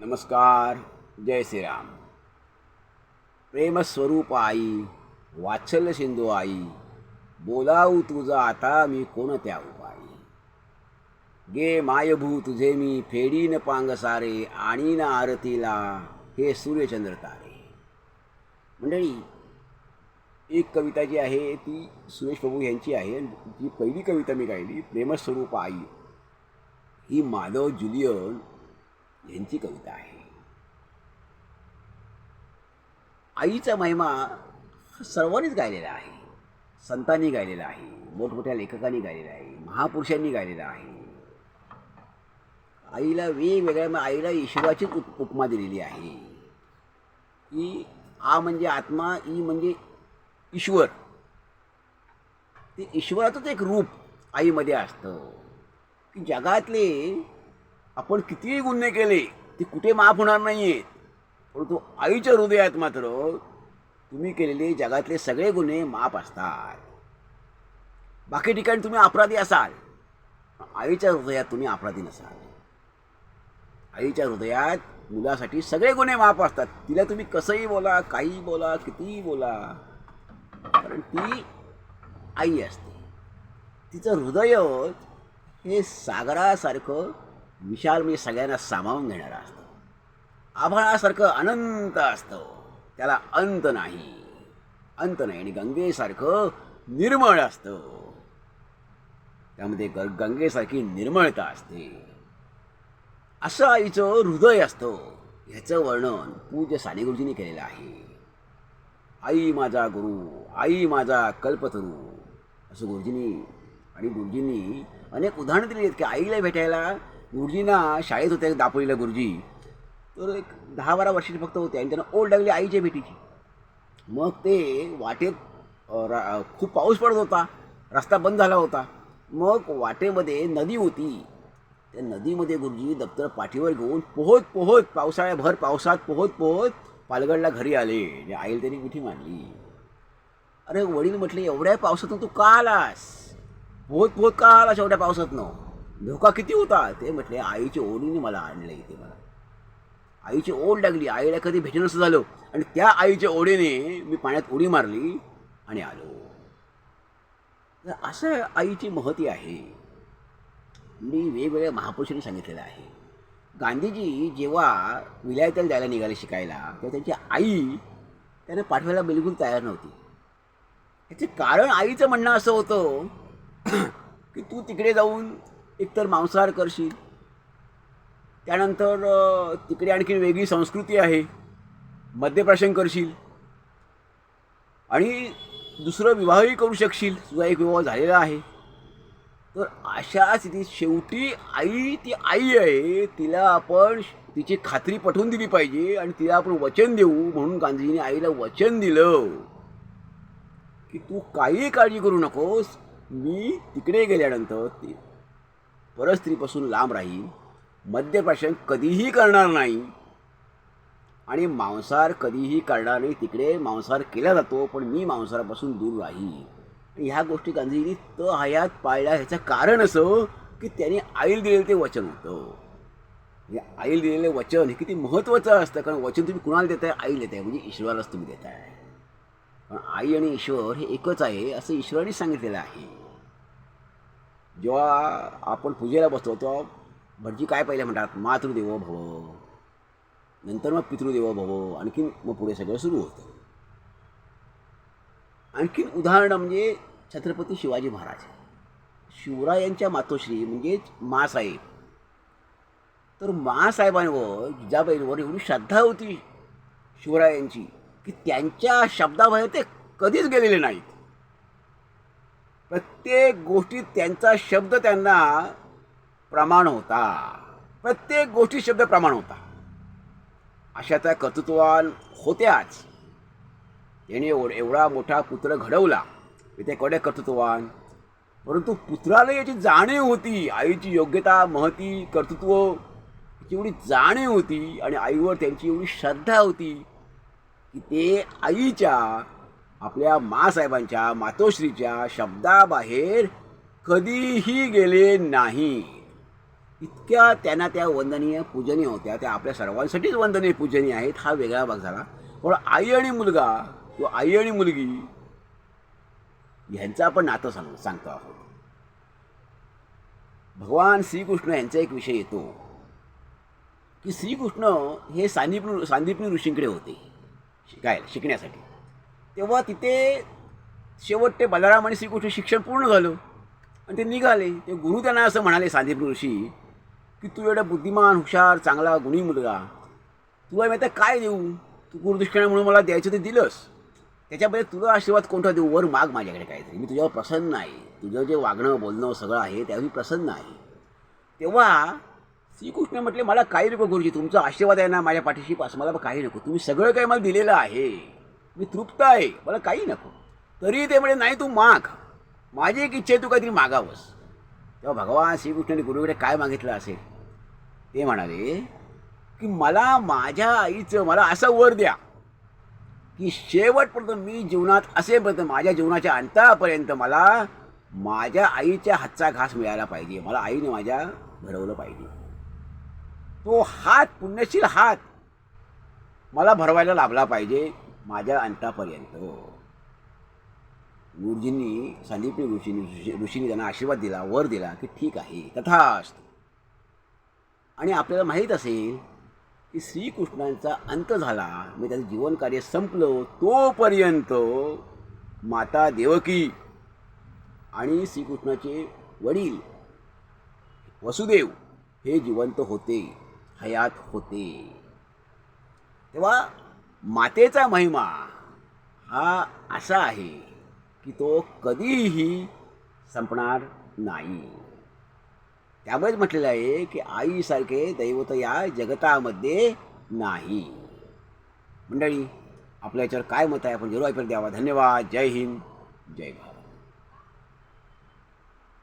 नमस्कार जय श्रीराम. प्रेमस्वरूप आई वात्सल्य सिंधू आई बोलावू तुझा आता मी कोणत्या उपायी गे मायभू तुझे मी फेडीन पांग सारे आणि ना आरतीला हे सूर्यचंद्र तारे. मंडळी एक कविता जी आहे ती सुरेश प्रभू यांची आहे. जी पहिली कविता मी गायली प्रेमस्वरूप आई ही माधव जुलियन यांची कविता आहे. आईचा महिमा सर्वांनीच गायलेला आहे. संतांनी गायलेला आहे. मोठमोठ्या लेखकांनी गायलेला आहे. महापुरुषांनी गायलेला आहे. आईला वेगवेगळ्या आईला ईश्वराचीच उप उपमा दिलेली आहे. की आ म्हणजे आत्मा ई म्हणजे ईश्वर. ते ईश्वराचंच एक रूप आईमध्ये असतं. की जगातले आपण कितीही गुन्हे केले ते कुठे माफ होणार नाही आहेत परंतु आईच्या हृदयात मात्र तुम्ही केलेले जगातले सगळे गुन्हे माफ असतात. बाकी ठिकाणी तुम्ही अपराधी असाल आईच्या हृदयात तुम्ही अपराधी नसाल. आईच्या हृदयात मुलासाठी सगळे गुन्हे माफ असतात. तिला तुम्ही कसंही बोला काही बोला कितीही बोला कारण ती आई असते. तिचं हृदय हे सागरासारखं विशाल म्हणजे सगळ्यांना सामावून घेणारा असतं. आभाळासारखं अनंत असतं. त्याला अंत नाही. अंत नाही आणि गंगेसारखं निर्मळ असतं. त्यामध्ये ग गंगेसारखी निर्मळता असते. असं आईचं हृदय असतं. ह्याचं वर्णन पूज्य साने गुरुजींनी केलेलं आहे. आई माझा गुरु आई माझा कल्पतरू. असं गुरुजींनी आणि गुरुजींनी अनेक उदाहरणं दिली आहेत की आईला भेटायला गुरुजींना शाळेत होत्या दापोलीला गुरुजी. तर एक दहा बारा वर्षाचे फक्त होते आणि त्यांना ओढ लागली आईच्या भेटीची. मग ते वाटेत रा- खूप पाऊस पडत होता. रस्ता बंद झाला होता. मग वाटेमध्ये नदी होती. त्या नदीमध्ये गुरुजी दप्तर पाठीवर घेऊन पोहत पोहत पावसाळ्याभर पावसात पोहत पोहत पालगडला घरी आले. आणि आईला त्यांनी मिठी मारली. अरे वडील म्हटले एवढ्या पावसातून तू का आलास? पोहत पोहत का आलास एवढ्या पावसातनं? धोका किती होता? ते म्हटले आईच्या ओढीने मला आणलं इथे मला आईची ओढ लागली. आईला कधी भेटणं झालं. आणि त्या आईच्या ओढीने मी पाण्यात उडी मारली आणि आलो. तर असं आईची महती आहे. मी वेगवेगळ्या महापुरुषांनी सांगितलेलं आहे. गांधीजी जेव्हा विलायताला जायला निघाले शिकायला तेव्हा त्यांची आई त्यांना पाठवायला बिलकुल तयार नव्हती. याचे कारण आईचं म्हणणं असं होतं की तू तिकडे जाऊन एकतर मांसाहार करशील. त्यानंतर तिकडे आणखी वेगळी संस्कृती आहे. मद्यप्राशन करशील. आणि दुसरं विवाहही करू शकशील. तुझा एक विवाह झालेला आहे. तर अशा स्थितीत शेवटी आई ती आई आहे तिला आपण तिची खात्री पटवून दिली पाहिजे आणि तिला आपण वचन देऊ म्हणून गांधीजीने आईला वचन दिलं. की तू काही काळजी करू नकोस. मी तिकडे गेल्यानंतर ती परस्त्रीपासून लांब राहील मद्यप्राशन कधीही करणार नाही. आणि मांसाहार कधीही करणार नाही. तिकडे मांसाहार केला जातो पण मी मांसाहारापासून दूर राहील. ह्या गोष्टी गांधीजींनी त हयात पाळल्या. ह्याचं कारण असं की त्यांनी आईल दिलेलं ते वचन होतं. म्हणजे आईल दिलेलं वचन हे किती महत्त्वाचं असतं कारण वचन तुम्ही कुणाला देताय? आईल देताय. म्हणजे ईश्वरालाच तुम्ही देताय. पण आई आणि ईश्वर हे एकच आहे असं ईश्वराने सांगितलेलं आहे. जेव्हा आपण पूजेला बसतो तेव्हा भटजी काय पहिले म्हणतात? मातृदेव भव. नंतर मग पितृदेव भव. आणखीन मग पुढे सगळं सुरू होतं. आणखीन उदाहरण म्हणजे छत्रपती शिवाजी महाराज. शिवरायांच्या मातोश्री म्हणजेच मासाहेब. तर मासाहेबांवर जिजाबाईंवर एवढी श्रद्धा होती शिवरायांची की त्यांच्या शब्दाबाहेर ते कधीच गेलेले नाहीत. प्रत्येक गोष्टीत त्यांचा शब्द त्यांना प्रमाण होता. प्रत्येक गोष्टी शब्द प्रमाण होता. अशा त्या कर्तृत्वान होत्याच. त्याने एव एवढा मोठा पुत्र घडवला. ते कडे कर्तृत्वान परंतु पुत्राला याची जाणीव होती. आईची योग्यता महती कर्तृत्व याची एवढी जाणीव होती आणि आईवर त्यांची एवढी श्रद्धा होती की ते आईच्या आपल्या मासाहेबांच्या मातोश्रीच्या शब्दाबाहेर कधीही गेले नाही. इतक्या त्यांना त्या वंदनीय पूजनीय होत्या. त्या आपल्या सर्वांसाठीच वंदनीय पूजनीय आहेत. हा वेगळा भाग झाला. पण आई आणि मुलगा किंवा आई आणि मुलगी ह्यांचं आपण नातं सांग सांगतो आहोत. भगवान श्रीकृष्ण यांचा एक विषय येतो की श्रीकृष्ण हे सांदीपनी सांदीपनी ऋषींकडे होते. शिकायला शिकण्यासाठी. तेव्हा तिथे शेवट ते बलराम आणि श्रीकृष्ण शिक्षण पूर्ण झालं. आणि ते निघाले. ते गुरु त्यांना असं म्हणाले सांदीपनी ऋषी की तू एवढा बुद्धिमान हुशार चांगला गुणी मुलगा. तुला मी आता काय देऊ? तू गुरुदृष्टीने म्हणून मला द्यायचं ते दिलंस. त्याच्यामध्ये तुला आशीर्वाद कोणता देऊ? वर माग माझ्याकडे काहीतरी. मी तुझ्यावर प्रसन्न आहे. तुझं जे वागणं बोलणं सगळं आहे त्यावेळी प्रसन्न आहे. तेव्हा श्रीकृष्ण म्हटले मला काही नको गुरुजी. तुमचा आशीर्वाद आहे ना माझ्या पाठीशी. पास मला काही नको. तुम्ही सगळं काही मला दिलेलं आहे. मी तृप्त आहे. मला काही नको. तरी ते म्हणजे नाही तू माग. माझी एक इच्छा आहे तू काहीतरी मागावंस. तेव्हा भगवान श्रीकृष्णाने गुरुकडे काय मागितलं असेल? ते म्हणाले की मला माझ्या आईचं मला असं वर द्या की शेवटपर्यंत मी जीवनात असेपर्यंत माझ्या जीवनाच्या अंतापर्यंत मला माझ्या आईच्या हातचा घास मिळायला पाहिजे. मला आईने माझ्या भरवलं पाहिजे. तो हात पुण्यशील हात मला भरवायला लाभला पाहिजे. माझ्या अंतापर्यंत. गुरुजींनी संदीपनी ऋषींनी ऋषी- ऋषींनी त्यांना आशीर्वाद दिला वर दिला की ठीक आहे तथास्त. आणि आपल्याला माहीत असेल की श्रीकृष्णांचा अंत झाला मी त्याचं जीवनकार्य संपलं तोपर्यंत माता देवकी आणि श्रीकृष्णाचे वडील वसुदेव हे जिवंत होते हयात होते. तेव्हा मातेचा महिमा हा असा आहे की तो कधीही संपणार नाही. त्यामुळेच म्हटलेलं आहे की आईसारखे दैवत या जगतामध्ये नाही. मंडळी आपल्या याच्यावर काय मत आहे? आपण जरूर ऐकून द्यावा. धन्यवाद. जय हिंद. जय भारत.